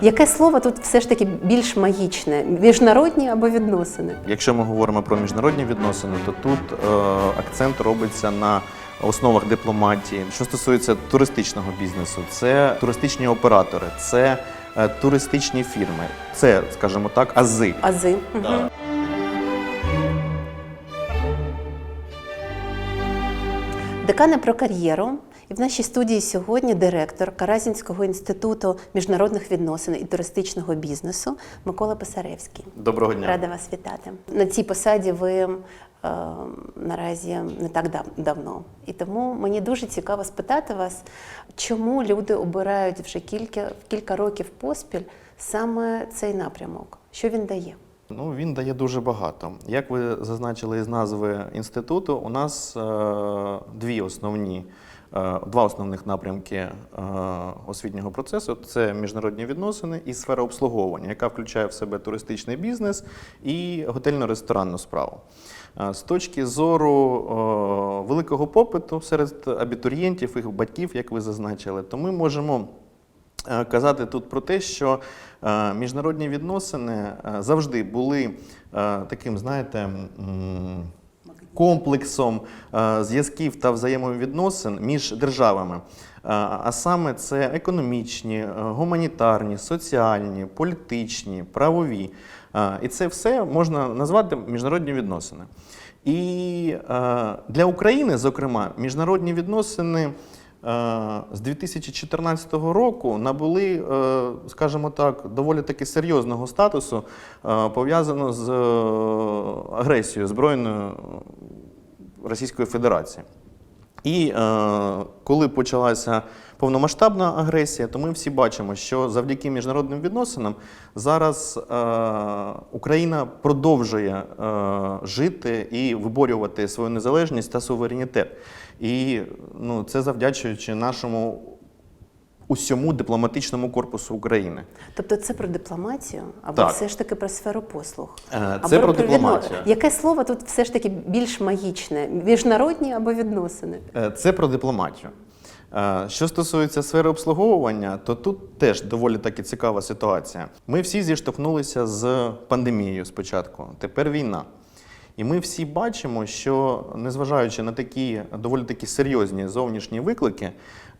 Яке слово тут все ж таки більш магічне? Міжнародні або відносини? Якщо ми говоримо про міжнародні відносини, то тут е, акцент робиться на основах дипломатії. Що стосується туристичного бізнесу, це туристичні оператори, це е, туристичні фірми, це, скажімо так, ази. Ази. Так. Декане про кар'єру. І в нашій студії сьогодні директор Каразінського інституту міжнародних відносин і туристичного бізнесу Микола Писаревський. Доброго дня. Рада вас вітати. На цій посаді ви е, наразі не так дав- давно. І тому мені дуже цікаво спитати вас, чому люди обирають вже кілька, кілька років поспіль саме цей напрямок? Що він дає? Ну, він дає дуже багато. Як ви зазначили із назви інституту, у нас е, дві основні, два основних напрямки е, освітнього процесу це міжнародні відносини і сфера обслуговування, яка включає в себе туристичний бізнес і готельно-ресторанну справу. Е, З точки зору е, великого попиту серед абітурієнтів, їх батьків, як ви зазначили, то ми можемо е, казати тут про те, що е, міжнародні відносини е, завжди були е, таким, знаєте, комплексом е, зв'язків та взаємовідносин між державами. Е, А саме це економічні, е, гуманітарні, соціальні, політичні, правові. І це все можна назвати міжнародні відносини. І для України, зокрема, міжнародні відносини з 2014 року набули, е, скажімо так, доволі таки серйозного статусу, е, пов'язано з е, агресією збройною Російської Федерації. І е, коли почалася повномасштабна агресія, то ми всі бачимо, що завдяки міжнародним відносинам зараз е, Україна продовжує е, жити і виборювати свою незалежність та суверенітет. І ну, це завдячуючи нашому усьому дипломатичному корпусу України. Тобто це про дипломатію, або Так. все ж таки про сферу послуг? Е, Або Це про відно- дипломатію. Яке слово тут все ж таки більш магічне? Міжнародні або відносини? Е, Це про дипломатію. Е, Що стосується сфери обслуговування, то тут теж доволі таки цікава ситуація. Ми всі зіштовхнулися з пандемією спочатку, тепер війна. І ми всі бачимо, що незважаючи на такі доволі такі серйозні зовнішні виклики,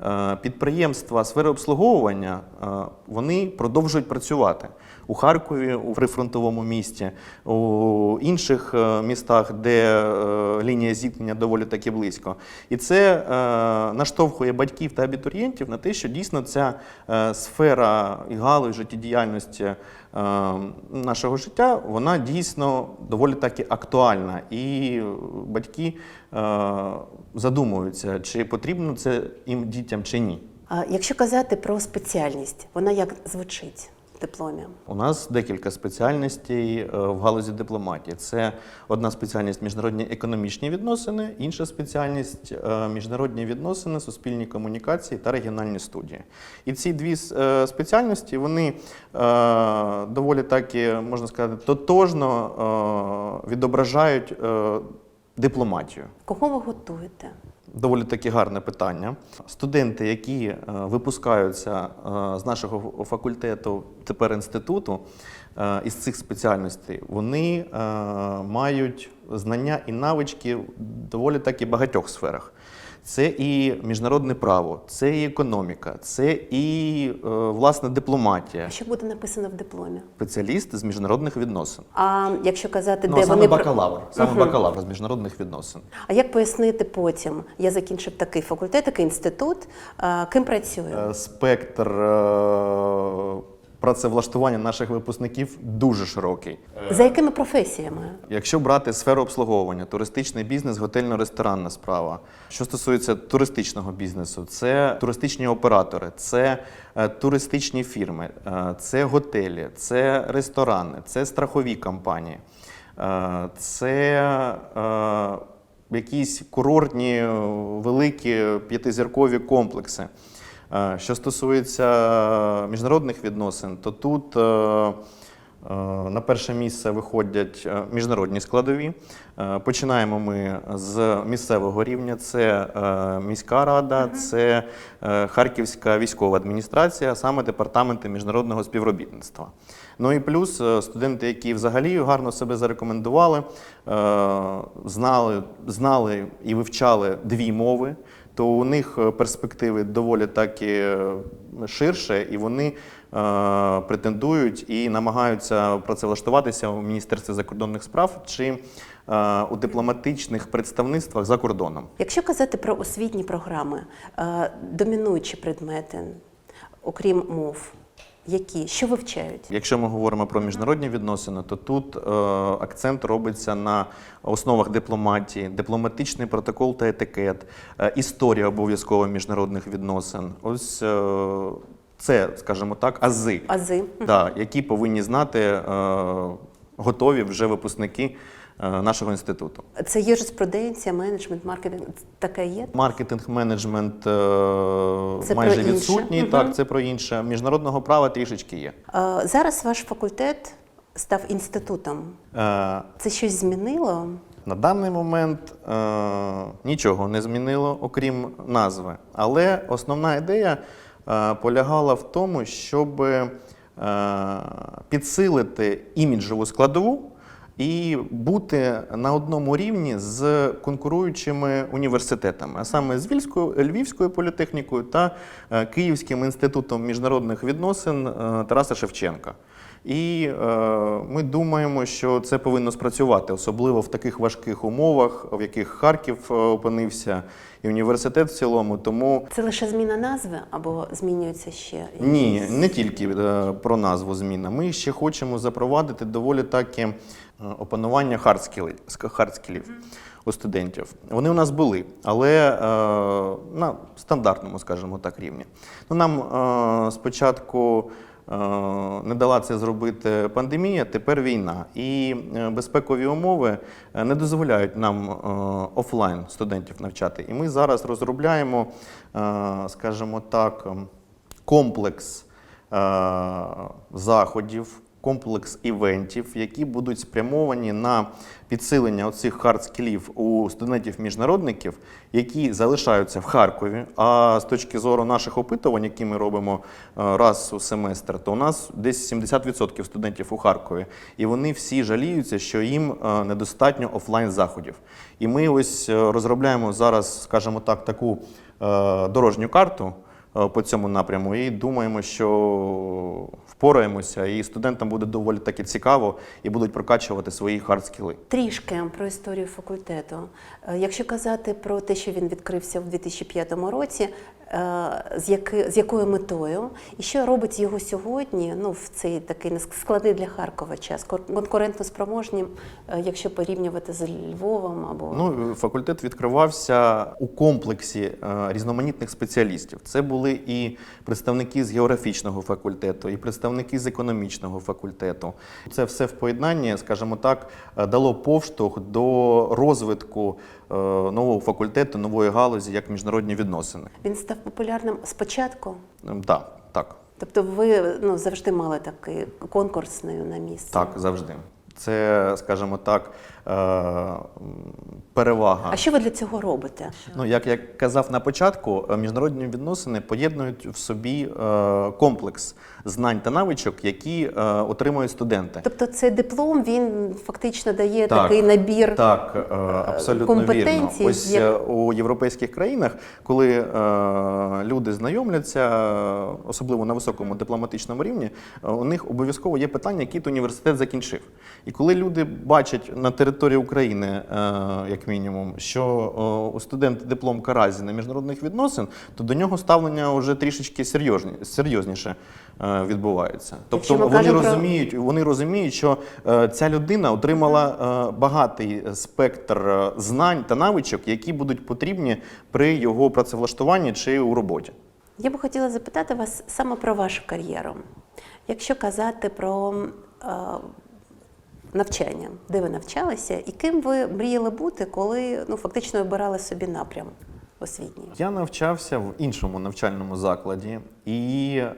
е, підприємства сфери обслуговування е, вони продовжують працювати у Харкові, у прифронтовому місті, у інших е, містах, де е, лінія зіткнення доволі таки близько. І це е, наштовхує батьків та абітурієнтів на те, що дійсно ця сфера і галузь життєдіяльності нашого життя, вона дійсно доволі таки актуальна. І батьки задумуються, чи потрібно це їм дітям чи ні. Якщо казати про спеціальність, вона як звучить дипломі? У нас декілька спеціальностей е, в галузі дипломатії. Це одна спеціальність міжнародні економічні відносини, інша спеціальність е, міжнародні відносини, суспільні комунікації та регіональні студії. І ці дві е, спеціальності вони доволі таки, можна сказати, тотожно відображають дипломатію. Кого ви готуєте? Доволі таки гарне питання. Студенти, які е, випускаються е, з нашого факультету, тепер інституту, е, із цих спеціальностей, вони мають знання і навички в доволі таки багатьох сферах. Це і міжнародне право, це і економіка, це і е, власне дипломатія, Що буде написано в дипломі? спеціаліст з міжнародних відносин. А якщо казати, Ну, де саме вони бакалавр, саме Мгм. бакалавр з міжнародних відносин. А як пояснити потім? Я закінчив такий факультет, такий інститут. Ким працюю? Е, Спектр е, працевлаштування наших випускників дуже широкий. За якими професіями? Якщо брати сферу обслуговування, туристичний бізнес, готельно-ресторанна справа. Що стосується туристичного бізнесу, це туристичні оператори, це е, туристичні фірми, е, це готелі, це ресторани, це страхові компанії, е, це е, якісь курортні е, великі п'ятизіркові комплекси. Е, Що стосується міжнародних відносин, то тут е, Е, На перше місце виходять міжнародні складові. Починаємо ми з місцевого рівня. Це міська рада, це Харківська військова адміністрація, саме департаменти міжнародного співробітництва. Ну і плюс е, студенти, які взагалі гарно себе зарекомендували, е, знали, знали і вивчали дві мови то у них е, перспективи доволі таки ширше, і вони претендують і намагаються працевлаштуватися у Міністерстві закордонних справ чи у дипломатичних представництвах за кордоном. Якщо казати про освітні програми, домінуючі предмети, окрім мов, які що вивчають? Якщо ми говоримо про міжнародні відносини, то тут е, акцент робиться на основах дипломатії, дипломатичний протокол та етикет, е, історія обов'язково міжнародних відносин. Ось е, це, скажімо так, ази. Ази. Да, які повинні знати е, готові вже випускники нашого інституту. Це юриспруденція, менеджмент, маркетинг. Таке є? Маркетинг, менеджмент е, Це майже відсутній. Мгм. Так, це про інше. Міжнародного права трішечки є. Е, Зараз ваш факультет став інститутом. Е, Це щось змінило? На даний момент е, нічого не змінило, окрім назви. Але основна ідея е, полягала в тому, щоб е, підсилити іміджову складову і бути на одному рівні з конкуруючими університетами, а саме з Вільською, Львівською політехнікою та е, Київським інститутом міжнародних відносин е, Тараса Шевченка. І е, ми думаємо, що це повинно спрацювати, особливо в таких важких умовах, в яких Харків е, опинився, і університет в цілому. Тому Це лише зміна назви або змінюється ще? ні, не тільки е, про назву зміна. Ми ще хочемо запровадити доволі таки е, опанування хардскілів, хардскілів у студентів. Вони у нас були, але е, на стандартному, скажімо так, рівні. Ну, нам е, спочатку. Е, Не дала це зробити пандемія, тепер війна. І е, безпекові умови е, не дозволяють нам офлайн студентів навчати. І ми зараз розробляємо, скажімо так, ем, комплекс заходів, комплекс івентів, які будуть спрямовані на підсилення оцих хард-скілів у студентів-міжнародників, які залишаються в Харкові. А з точки зору наших опитувань, які ми робимо е, раз у семестр, то у нас десь 70% студентів у Харкові. І вони всі жаліються, що їм е, недостатньо офлайн заходів. І ми ось е, розробляємо зараз, скажімо так, таку дорожню карту по цьому напряму і думаємо, що впораємося, і студентам буде доволі таки цікаво і будуть прокачувати свої хардскіли. Трішки про історію факультету. Е, Якщо казати про те, що він відкрився в 2005 році, е, з, яки, з якою метою, і що робить його сьогодні, ну в цей такий складний для Харкова час, конкурентно спроможнім, е, якщо порівнювати з Львовом або Ну, факультет відкривався у комплексі е, різноманітних спеціалістів. Це були і представники з географічного факультету, і представники з економічного факультету. Це все в поєднанні, скажімо так, е, дало поштовх до розвитку е, нового факультету, нової галузі, як міжнародні відносини. він став популярним спочатку. Ем, Так, так, Тобто ви ну, завжди мали такий конкурс на місці. так, завжди. Це, скажімо так, перевага. А що ви для цього робите? Ну, як я казав на початку, е, міжнародні відносини поєднують в собі е, комплекс знань та навичок, які е, отримують студенти. Тобто цей диплом він фактично дає Так, такий набір Так, е, абсолютно вірно. Ось як- е, у європейських країнах, коли е, люди знайомляться, е, особливо на високому дипломатичному рівні, е, у них обов'язково є питання, який університет закінчив. І коли люди бачать на території України, е, як мінімум, що е, у студента диплом Каразі на міжнародних відносин, то до нього ставлення вже трішечки серйозніше е, відбувається. Тобто вони розуміють вони розуміють, що ця людина отримала багатий спектр знань та навичок, які будуть потрібні при його працевлаштуванні чи у роботі. Я би хотіла запитати вас саме про вашу кар'єру. Якщо казати про навчання, де ви навчалися, і ким ви мріяли бути, коли ну, фактично обирали собі напрям освітній? Я навчався в іншому навчальному закладі, і, е,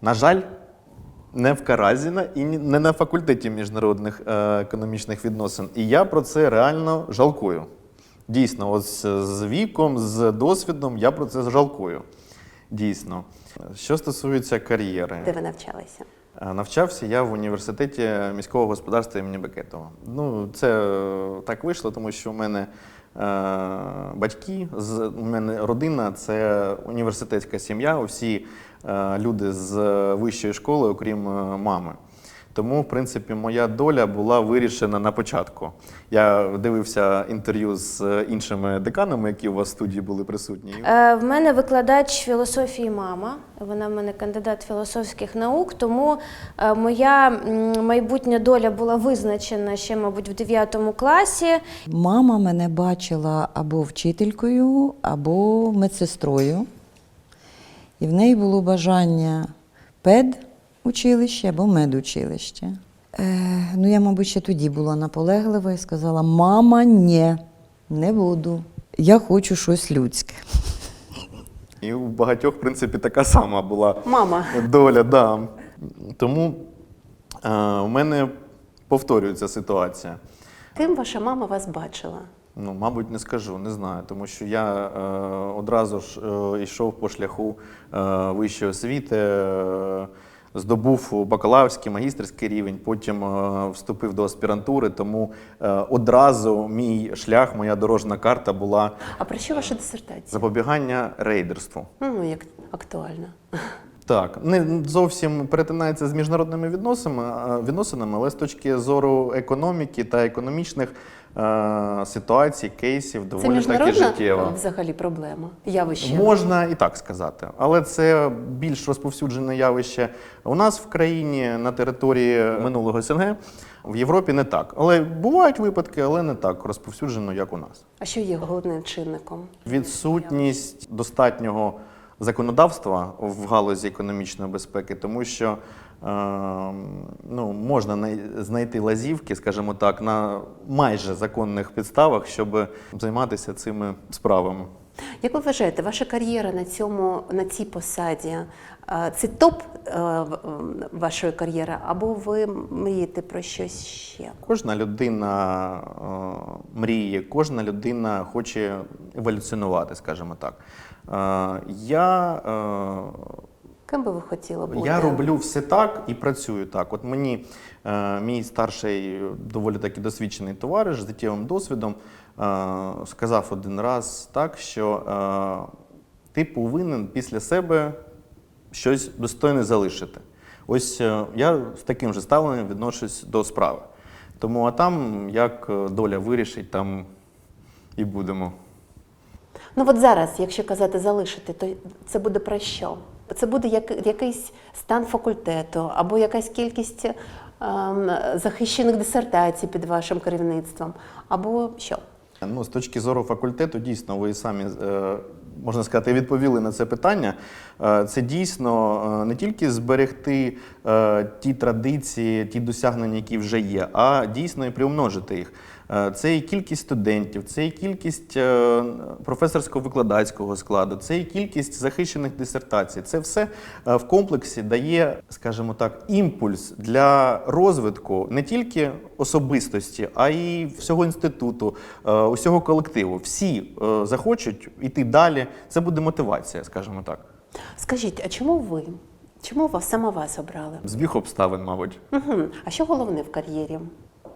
на жаль, не в Каразіна і не на факультеті міжнародних е, економічних відносин. І я про це реально жалкую. Дійсно, ось з віком, з досвідом я про це жалкую. Дійсно. Що стосується кар'єри, Де ви навчалися? Е, Навчався я в університеті міського господарства імені Бекетова. Ну, це е, так вийшло, тому що у мене е, батьки, з, у мене родина це університетська сім'я, усі люди з вищої школи, окрім мами. Тому, в принципі, моя доля була вирішена на початку. Я дивився інтерв'ю з іншими деканами, які у вас в студії були присутні. Е, В мене викладач філософії мама. Вона в мене кандидат філософських наук, тому е, моя майбутня доля була визначена ще, мабуть, в 9 класі. Мама мене бачила або вчителькою, або медсестрою. І в неї було бажання педучилище або медучилище. Е, ну, я, мабуть, ще тоді була наполеглива і сказала: мама, ні, не буду. Я хочу щось людське. І у багатьох, в принципі, така сама була Мама. доля. Да. Тому е, у мене повторюється ситуація. Ким ваша мама вас бачила? Ну, мабуть, не скажу, не знаю, тому що я е, одразу ж е, йшов по шляху е, вищої освіти, е, здобув бакалаврський, магістерський рівень, потім е, вступив до аспірантури, тому е, одразу мій шлях, моя дорожна карта була А про що ваша дисертація? запобігання рейдерству. Ну, як актуально. Так, не зовсім перетинається з міжнародними відносинами, відносинами, але з точки зору економіки та економічних е, ситуацій, кейсів Це доволі таки життєво. взагалі проблема. Явище. Можна і так сказати, але це більш розповсюджене явище у нас в країні на території минулого СНГ. В Європі не так. Але бувають випадки, але не так розповсюджено, як у нас. А що є головним чинником? Відсутність достатнього законодавства в галузі економічної безпеки, тому що е, ну, можна знайти лазівки, скажімо так, на майже законних підставах, щоб займатися цими справами. Як ви вважаєте, ваша кар'єра на цьому на цій посаді е, це топ е, вашої кар'єри, або ви мрієте про щось ще? Кожна людина е, мріє, кожна людина хоче еволюціонувати, скажімо так. Я Ким би ви хотіли бути? Я роблю все так і працюю так. От мені е, мій старший, доволі таки досвідчений товариш з життєвим досвідом е, сказав один раз так, що е, ти повинен після себе щось достойне залишити. Ось е, я з таким же ставленням відношусь до справи. Тому а там як е, доля вирішить, там і будемо. Ну от зараз, якщо казати залишити, то це буде про що? Це буде як, якийсь стан факультету, або якась кількість ем, захищених дисертацій під вашим керівництвом, або що? Ну, з точки зору факультету, дійсно, ви самі е, можна сказати, відповіли на це питання. Е, Це дійсно е, не тільки зберегти ті традиції, ті досягнення, які вже є, а дійсно і приумножити їх. Е, Це і кількість студентів, це і кількість е, професорсько-викладацького складу, це і кількість захищених дисертацій. Це все е, в комплексі дає, скажімо так, імпульс для розвитку не тільки особистості, а й всього інституту, усього колективу. Всі захочуть йти далі. Це буде мотивація, скажімо так. Скажіть, а чому ви? Чому вас саме вас обрали? Збіг обставин, мабуть. Угу. А що головне в кар'єрі?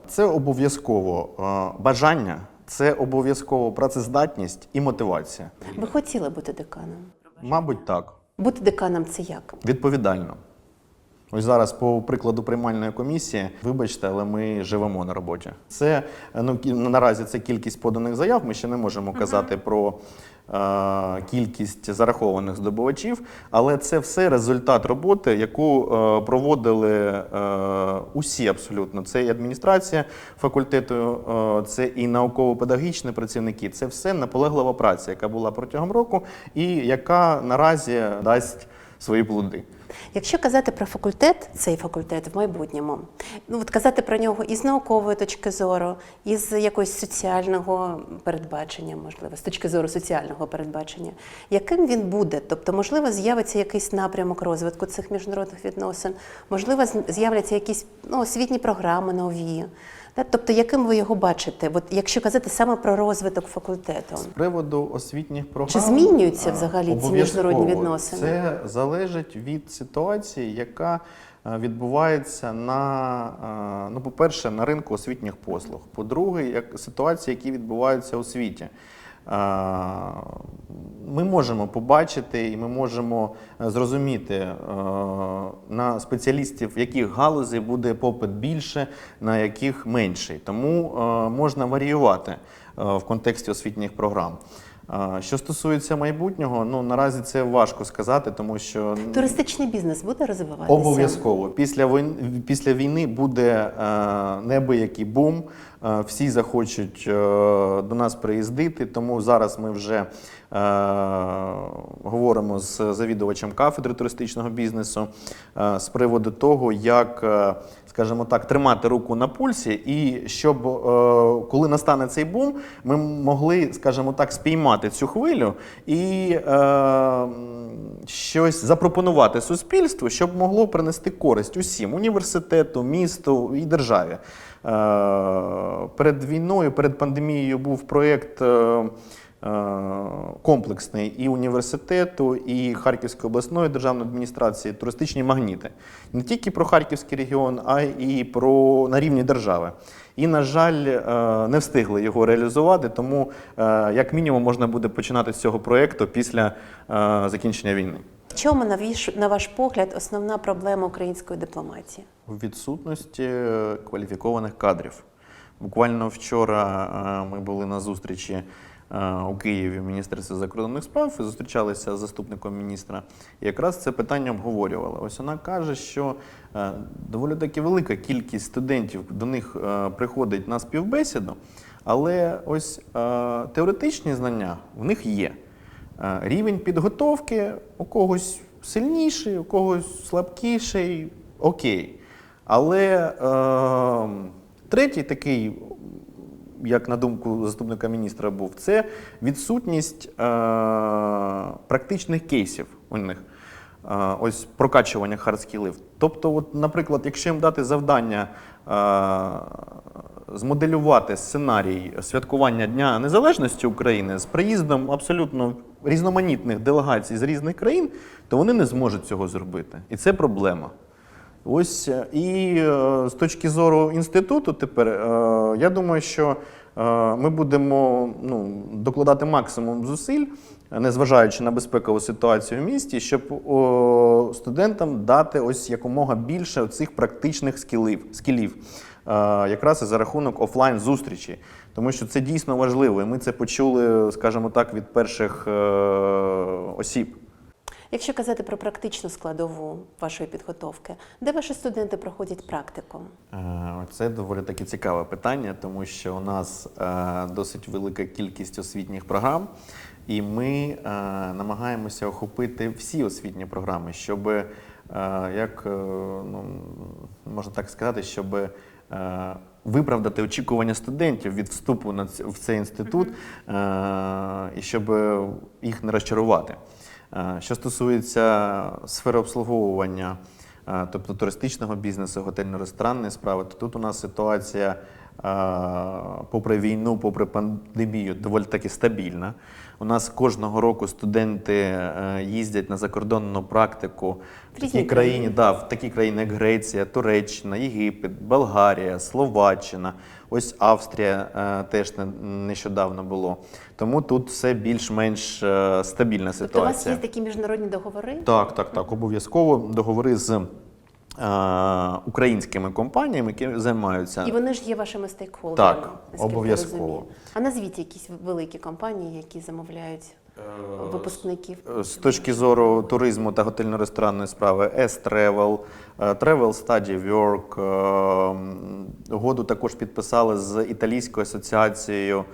Це обов'язково е, бажання, це обов'язково працездатність і мотивація. Ви хотіли бути деканом? Мабуть, так. Бути деканом це як? Відповідально. Ось зараз, по прикладу приймальної комісії, вибачте, але ми живемо на роботі. Це ну наразі це кількість поданих заяв. Ми ще не можемо казати про е, кількість зарахованих здобувачів, але це все результат роботи, яку е, проводили е, усі абсолютно. Це і адміністрація факультету, е, це і науково-педагогічні працівники. Це все наполеглива праця, яка була протягом року, і яка наразі дасть свої плоди. Якщо казати про факультет, цей факультет в майбутньому, ну от казати про нього із наукової точки зору, із якогось соціального передбачення, можливо, з точки зору соціального передбачення, яким він буде? Тобто, можливо, з'явиться якийсь напрямок розвитку цих міжнародних відносин, можливо, з'являться якісь ну, освітні програми нові. Тобто, яким ви його бачите? От якщо казати саме про розвиток факультету. З приводу освітніх програм Чи змінюються взагалі ці міжнародні відносини? Це залежить від ситуації, яка е, відбувається на, е, ну, по-перше, на ринку освітніх послуг. По-друге, як ситуації, які відбуваються у світі. Ми можемо побачити і ми можемо е, зрозуміти е, на спеціалістів, яких галузей буде попит більше, на яких менший. Тому е, можна варіювати в контексті освітніх програм. Що стосується майбутнього, ну наразі це важко сказати, тому що Туристичний бізнес буде розвиватися? Обов'язково. Після війни, після війни буде е, небиякий бум. Е, всі захочуть е, до нас приїздити, тому зараз ми вже е, говоримо з завідувачем кафедри туристичного бізнесу е, з приводу того, як, скажімо так, тримати руку на пульсі, і щоб е, коли настане цей бум, ми могли, скажімо так, спіймати цю хвилю і е, щось запропонувати суспільству, щоб могло принести користь усім університету, місту і державі. Е, Перед війною, перед пандемією був проєкт. Е, Комплексний і університету, і Харківської обласної державної адміністрації туристичні магніти не тільки про Харківський регіон, а й про на рівні держави. І, на жаль, е, не встигли його реалізувати, тому е, як мінімум можна буде починати з цього проєкту після закінчення війни. В чому, на ваш, на ваш погляд, основна проблема української дипломатії? У відсутності кваліфікованих кадрів. Буквально вчора ми були на зустрічі у Києві Міністерстві закордонних справ і зустрічалися з заступником міністра. І якраз це питання обговорювали. Ось вона каже, що е, доволі таки велика кількість студентів до них е, приходить на співбесіду, але ось е, теоретичні знання в них є. Е, Рівень підготовки у когось сильніший, у когось слабкіший, окей. Але е, третій такий, як на думку заступника міністра, був це відсутність е, практичних кейсів у них. Е, ось прокачування хардскілів. Тобто, от, наприклад, якщо їм дати завдання е, змоделювати сценарій святкування Дня Незалежності України з приїздом абсолютно різноманітних делегацій з різних країн, то вони не зможуть цього зробити. І це проблема. Ось е, і е, з точки зору інституту, тепер е, я думаю, що ми будемо ну, докладати максимум зусиль, незважаючи на безпекову ситуацію в місті, щоб студентам дати ось якомога більше цих практичних скілів, скілів якраз за рахунок офлайн зустрічі, тому що це дійсно важливо. І ми це почули, скажімо так, від перших осіб. Якщо казати про практичну складову вашої підготовки, де ваші студенти проходять практику? Е, Це доволі таки цікаве питання, тому що у нас е, досить велика кількість освітніх програм, і ми е, намагаємося охопити всі освітні програми, щоб, як ну, можна так сказати, щоб виправдати очікування студентів від вступу на в цей інститут е, і щоб їх не розчарувати. Е, Що стосується сфери обслуговування, е, тобто туристичного бізнесу, готельно-ресторанної справи, то тут у нас ситуація, е, попри війну, попри пандемію, доволі таки стабільна. У нас кожного року студенти їздять на закордонну практику в різні такі країни, країни. да, в такі країни, як Греція, Туреччина, Єгипет, Болгарія, Словаччина. Ось Австрія е, теж не- нещодавно було. Тому тут все більш-менш е, стабільна Тобто у вас є такі міжнародні договори? Так, так, так. Обов'язково договори з е, українськими компаніями, які займаються. І вони ж є вашими стейкхолдерами. Так, обов'язково. А назвіть якісь великі компанії, які замовляють випускників. Е, З точки зору туризму та готельно-ресторанної справи S-Travel, е, Travel Study Work. е, Угоду також підписали з Італійською асоціацією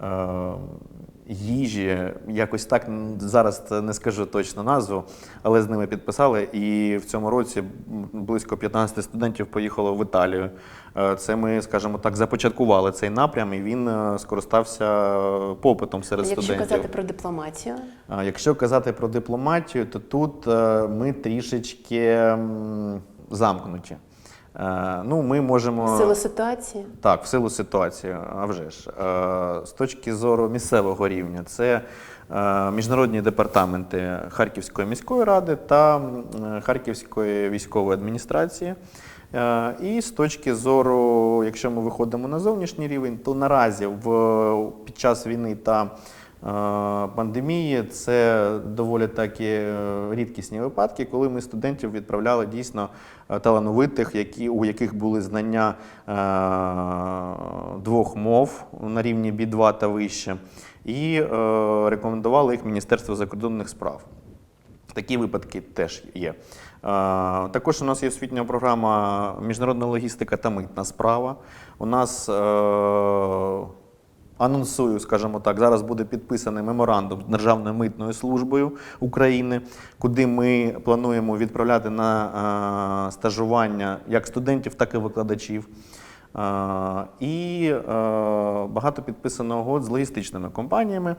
е, їжі, якось так зараз не скажу точно назву, але з ними підписали. І в цьому році близько 15 студентів поїхало в Італію. Е, Це ми, скажімо так, започаткували цей напрям, і він е, скористався е, попитом серед Якщо студентів. казати про дипломатію, Якщо казати про дипломатію, то тут ми трішечки замкнуті. Е, Ну, ми можемо в силу ситуації. так, в силу ситуації, а вже ж. Е, З точки зору місцевого рівня, це е, міжнародні департаменти Харківської міської ради та Харківської військової адміністрації. І з точки зору, якщо ми виходимо на зовнішній рівень, то наразі в, під час війни та пандемії це доволі такі е, рідкісні випадки, коли ми студентів відправляли дійсно е, талановитих, які, у яких були знання е, двох мов на рівні B2 та вище, і рекомендували їх Міністерство закордонних справ. Такі випадки теж є. Також у нас є освітня програма Міжнародна логістика та митна справа. У нас анонсую, скажімо так, зараз буде підписаний меморандум з Державною митною службою України, куди ми плануємо відправляти на е, стажування як студентів, так і викладачів. Е, І е, багато підписано угод з логістичними компаніями,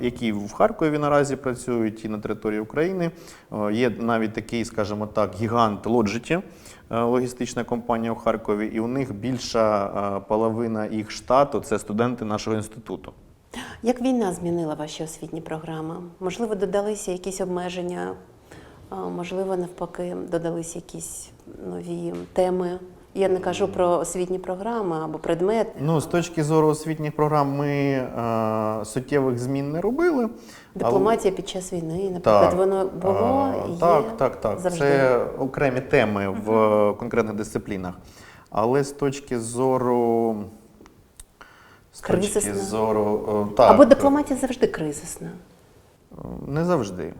які в Харкові наразі працюють і на території України. Є навіть такий, скажімо так, гігант Лоджиті, логістична компанія у Харкові, і у них більша е, половина їх штату це студенти нашого інституту. Як війна змінила ваші освітні програми? Можливо, додалися якісь обмеження, можливо, навпаки, додалися якісь нові теми. Я не кажу про освітні програми або предмет. Ну, з точки зору освітніх програм, ми е, суттєвих змін не робили. але- Дипломатія під час війни, наприклад, воно було А, і є так, так, так. завжди. Це окремі теми в е, конкретних дисциплінах. Але з точки зору. З точки зору. е, Так, Або дипломатія завжди кризисна. Не завжди.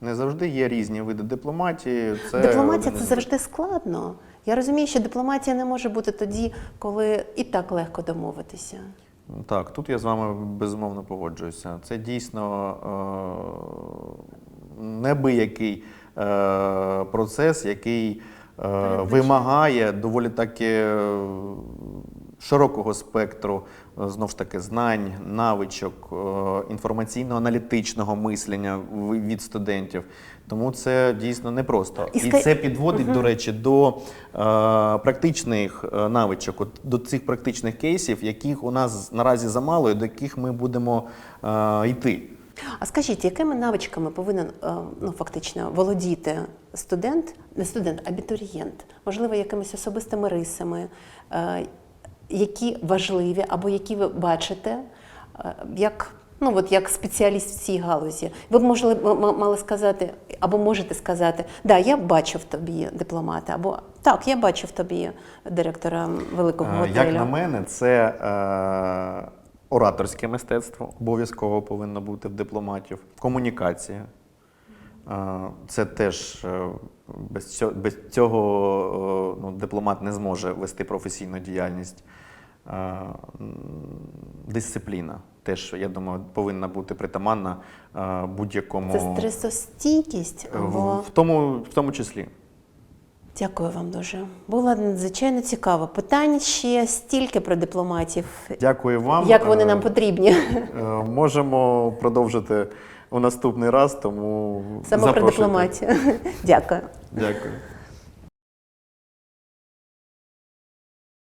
Не завжди є різні види дипломатії. Це Дипломатія це завжди складно. Я розумію, що дипломатія не може бути тоді, коли і так легко домовитися. Так, тут я з вами безумовно погоджуюся. Це дійсно е, небиякий е, процес, який е, вимагає доволі таки е, широкого спектру е, знов ж таки знань, навичок, е, інформаційно-аналітичного мислення від студентів. Тому це дійсно непросто. І І це підводить, до речі, до е, практичних е, навичок, от, до цих практичних кейсів, яких у нас наразі замало, і до яких ми будемо е, йти. А скажіть, якими навичками повинен е, ну, фактично володіти студент, не студент, абітурієнт? Можливо, якимись особистими рисами, е, які важливі або які ви бачите е, як, ну, от як спеціаліст в цій галузі. Ви б можли, мали сказати, або можете сказати, да, я бачу в тобі дипломата, або так, я бачу в тобі директора великого Е, готелю. Як на мене, це е, ораторське мистецтво обов'язково повинно бути в дипломатів, комунікація. Е, Це теж без цього, без цього ну, дипломат не зможе вести професійну діяльність. Е, Дисципліна теж, я думаю, повинна бути притаманна е, будь-якому Це стресостійкість або в, тому, в тому числі. Дякую вам дуже. Було надзвичайно цікаво. Питань ще стільки про дипломатів. Дякую вам. Як вони Е, нам потрібні? Можемо продовжити у наступний раз, тому Саме про дипломатію. Дякую. Дякую.